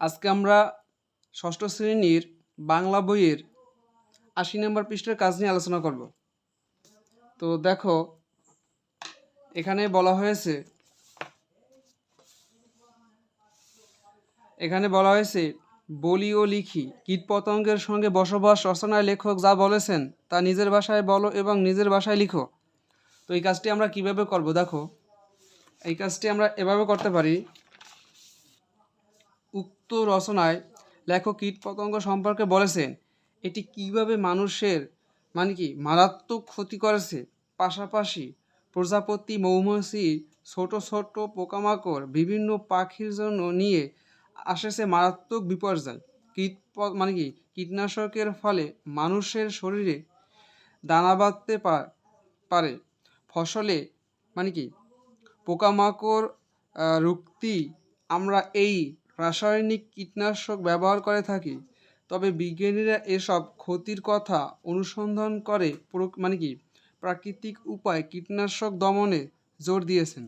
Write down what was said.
আজকে আমরা ষষ্ঠ শ্রেণির বাংলা বইয়ের আশি নম্বর পৃষ্ঠের কাজ নিয়ে আলোচনা করব। তো দেখো, এখানে বলা হয়েছে, এখানে বলা হয়েছে, বলি ও লিখি কীটপতঙ্গের সঙ্গে বসবাস রচনায় লেখক যা বলেছেন তা নিজের ভাষায় বলো এবং নিজের ভাষায় লিখো। তো এই কাজটি আমরা কীভাবে করব? দেখো, এই কাজটি আমরা এভাবে করতে পারি উক্ত রচনায় লেখক কীটপতঙ্গ সম্পর্কে বলেছেন এটি কীভাবে মানুষের মানে কি, মারাত্মক ক্ষতি করেছে। পাশাপাশি প্রজাপতি মৌমাছি, ছোট ছোট পোকামাকড়, বিভিন্ন পাখির জন্য নিয়ে আসেছে মারাত্মক বিপর্যয়। কীট মানে কি, কীটনাশকের ফলে মানুষের শরীরে দানা বাঁধতে পারে। ফসলে মানে কি, পোকামাকড় রুখতি আমরা এই রাসায়নিক কীটনাশক ব্যবহার করে থাকি। তবে বিজ্ঞানীরা এসব ক্ষতির কথা অনুসন্ধান করে মানে কি, প্রাকৃতিক উপায় কীটনাশক দমনে জোর দিয়েছেন।